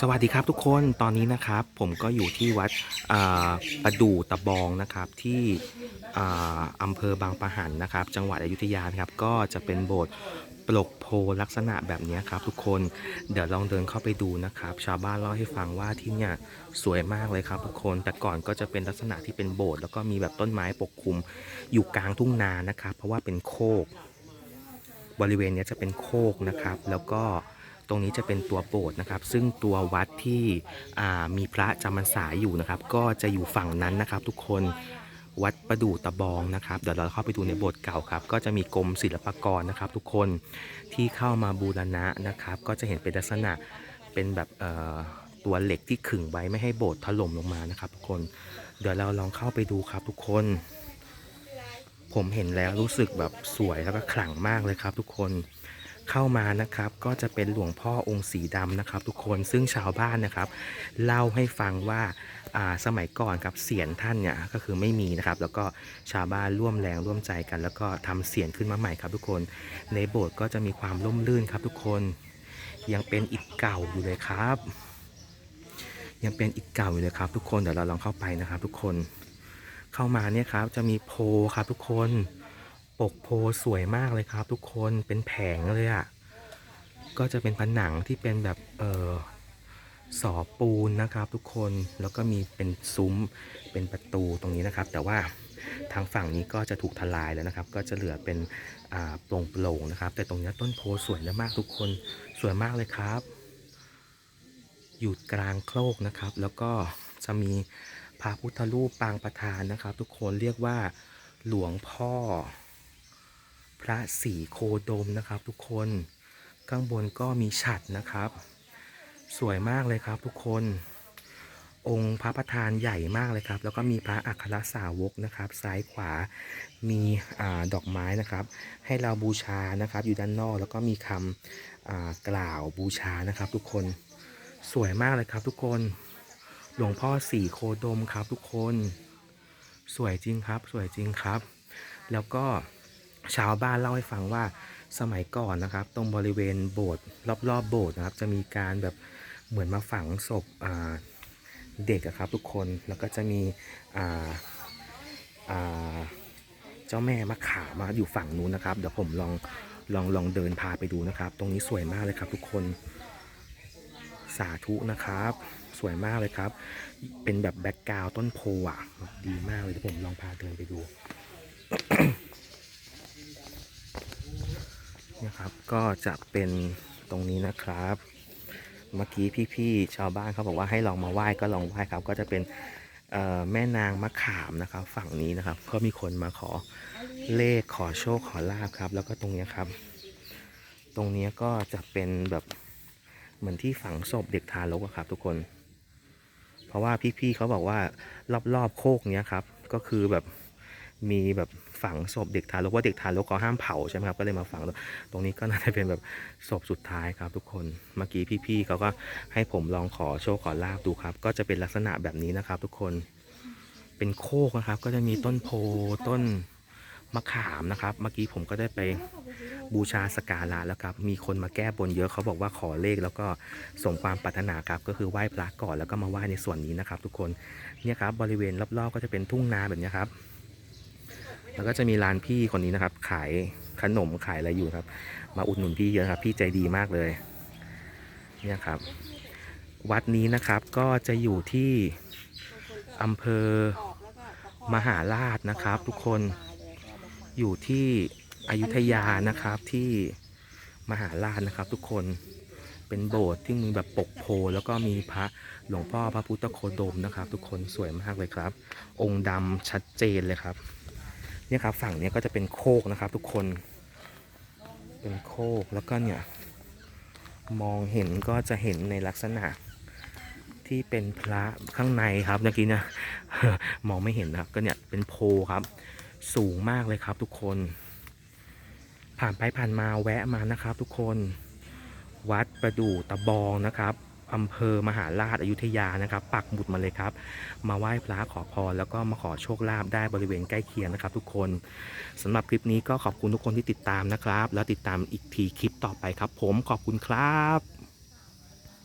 สวัสดีครับทุกคนตอนนี้นะครับ ผมก็อยู่ที่วัดอ่าประดู่ตะบองนะครับที่อำเภอบางปะหันนะครับ จังหวัดอยุธยานครับ ก็จะเป็นโบสถ์ปลกโพลักษณะแบบนี้ครับ ทุกคนเดี๋ยวลองเดินเข้าไปดูนะครับ ชาวบ้านเล่าให้ฟังว่าที่เนี่ยสวยมากเลยครับ ทุกคนแต่ก่อนก็จะเป็นลักษณะที่เป็นโบสถ์แล้วก็มีแบบต้นไม้ปกคลุมอยู่กลางทุ่งนานะครับ เพราะว่าเป็นโคก บริเวณเนี้ยจะเป็นโคกนะครับ แล้วก็ ตรงนี้จะเป็นตัวโบสถ์นะครับ ซึ่งตัววัดที่มีพระจำพรรษาอยู่นะครับ ก็จะอยู่ฝั่งนั้นนะครับ ทุกคนวัดประดู่ตะบองนะครับเดี๋ยวเราเข้าไปดูในโบสถ์เก่าครับ ก็จะมีกรมศิลปากรนะครับ ทุกคนที่เข้ามาบูรณะนะครับ ก็จะเห็นเป็นลักษณะเป็นแบบตัวเหล็กที่ขึงไว้ไม่ให้โบสถ์ถล่มลงมานะครับ ทุกคนเดี๋ยวเราลองเข้าไปดูครับ ทุกคน ผมเห็นแล้วรู้สึกแบบสวยแล้วก็ขลังมากเลยครับ ทุกคน เข้ามานะครับ ก็จะเป็นหลวงพ่อองค์สีดำนะครับ ทุกคนซึ่งชาวบ้านนะครับ เล่าให้ฟังว่าสมัยก่อนครับเสียนท่านเนี่ยก็คือไม่มีนะครับ แล้วก็ชาวบ้านร่วมแรงร่วมใจกัน แล้วก็ทำเสียนขึ้นมาใหม่ครับ ทุกคนในโบสถ์ก็จะมีความร่มรื่นครับ ทุกคนยังเป็นอิฐเก่าอยู่เลยครับ ยังเป็นอิฐเก่าอยู่เลยครับ ทุกคนเดี๋ยวเราลองเข้าไปนะครับ ทุกคนเข้ามาเนี่ยครับจะมีโพครับทุกคน ปกโพสวยมากเลยครับ ทุกคนเป็นแผงเลยอะ่ะก็จะเป็นผนังที่เป็นแบบเออสอปูนนะครับทุกคนแล้วก็มีเป็นซุ้มเป็นประตูตรงนี้นะครับ แต่ว่าทางฝั่งนี้ก็จะถูกทลายแล้วนะครับ ก็จะเหลือเป็นอ่าโปร่งโปร่งๆนะครับ แต่ตรงนี้ต้นโพสวยมากทุกคนสวยมากเลยครับ อยู่กลางโคลกนะครับ แล้วก็จะมีพระพุทธรูปปางประธานนะครับ ทุกคนเรียกว่าหลวงพ่อ พระศรีโคดมนะครับ ทุกคนข้างบนก็มีฉัตรนะครับ สวยมากเลยครับทุกคน องค์พระประธานใหญ่มากเลยครับ แล้วก็มีพระอัครสาวกนะครับ ซ้ายขวามีอดอกไม้นะครับ ให้เราบูชานะครับ อยู่ด้านนอกแล้วก็มีคำกล่าวบูชานะครับ ทุกคนสวยมากเลยครับ ทุกคนหลวงพ่อสีโคดมครับ ทุกคน สวยจริงครับ สวยจริงครับ แล้วก็ ชาวบ้านเล่าให้ฟังว่าสมัยก่อนนะครับ ตรงบริเวณโบสถ์รอบๆโบสถ์นะครับ จะมีการแบบเหมือนมาฝังศพเด็กครับ ทุกคนแล้วก็จะมีเจ้าแม่มะขามมาอยู่ฝั่งนู้นนะครับ เดี๋ยวผมลองลองลองเดินพาไปดูนะครับ ตรงนี้สวยมากเลยครับ ทุกคนสาธุนะครับ สวยมากเลยครับ เป็นแบบแบ็กกราวต้นโพอะ ดีมากเลยเดี๋ยวผมลองพาเดินไปดู นี่ยครับ ก็จะเป็นตรงนี้นะครับ เมื่อกี้พี่ๆชาวบ้านเขาบอกว่าให้ลองมาไหว้ก็ลองไหว้ครับ ก็จะเป็นแม่นางมะขามนะครับ ฝั่งนี้นะครับ ก็มีคนมาขอเลขขอโชคขอลาบครับ แล้วก็ตรงนี้ครับ ตรงนี้ก็จะเป็นแบบเหมือนที่ฝังศพเด็กทารกอะครับ ทุกคน เพราะว่าพี่ๆเขาบอกว่ารอบๆโคกเนี้ยครับ ก็คือแบบมีแบบ ฝังศพเด็กทารกว่าเด็กทารกเขาห้ามเผาใช่ไหมครับก็เลยมาฝัง ตรงนี้ก็น่าจะเป็นแบบศพสุดท้ายครับ ทุกคนเมื่อกี้พี่ๆเขาก็ให้ผมลองขอโชคขอลาบดูครับ ก็จะเป็นลักษณะแบบนี้นะครับ ทุกคนเป็นโคกนะครับ ก็จะมีต้นโพต้นมะขามนะครับ เมื่อกี้ผมก็ได้ไปบูชาสกการะแล้วครับ มีคนมาแก้บนเยอะเขาบอกว่าขอเลขแล้วก็สมความปรารถนาครับ ก็คือไหว้พระก่อนแล้วก็มาไหว้ในส่วนนี้นะครับ ทุกคนเนี่ยครับบริเวณรอบๆก็จะเป็นทุ่งนาแบบนี้ครับ แล้วก็จะมีร้านพี่คนนี้นะครับ ขายขนมขายอะไรอยู่ครับ มาอุดหนุนพี่เยอะครับ พี่ใจดีมากเลย เนี่ยครับ วัดนี้นะครับก็จะอยู่ที่อำเภอมหาราชนะครับ ทุกคนอยู่ที่อยุธยานะครับที่มหาราชนะครับ ทุกคนเป็นโบสถ์ที่มีแบบปกโพแล้วก็มีพระหลวงพ่อพระพุทธโคดมนะครับ ทุกคนสวยมากเลยครับ องค์ดำชัดเจนเลยครับ เนี่ยครับฝั่งเนี้ยก็จะเป็นโคกนะครับ ทุกคน เป็นโคกแล้วก็เนี่ยมองเห็นก็จะเห็นในลักษณะที่เป็นพระข้างในครับเมื่อกี้เนี่ยมองไม่เห็นนะครับ ก็เนี่ยเป็นโพครับ สูงมากเลยครับทุกคน ผ่านไปผ่านมาแวะมานะครับ ทุกคน วัดประดู่ตะบองนะครับ อำเภอมหาราชอยุธยานะครับ ปักหมุดมาเลยครับ มาไหว้พระขอพรแล้วก็มาขอโชคลาภได้บริเวณใกล้เคียงนะครับ ทุกคนสำหรับคลิปนี้ก็ขอบคุณทุกคนที่ติดตามนะครับ แล้วติดตามอีกทีคลิปต่อไปครับ ผมขอบคุณครับ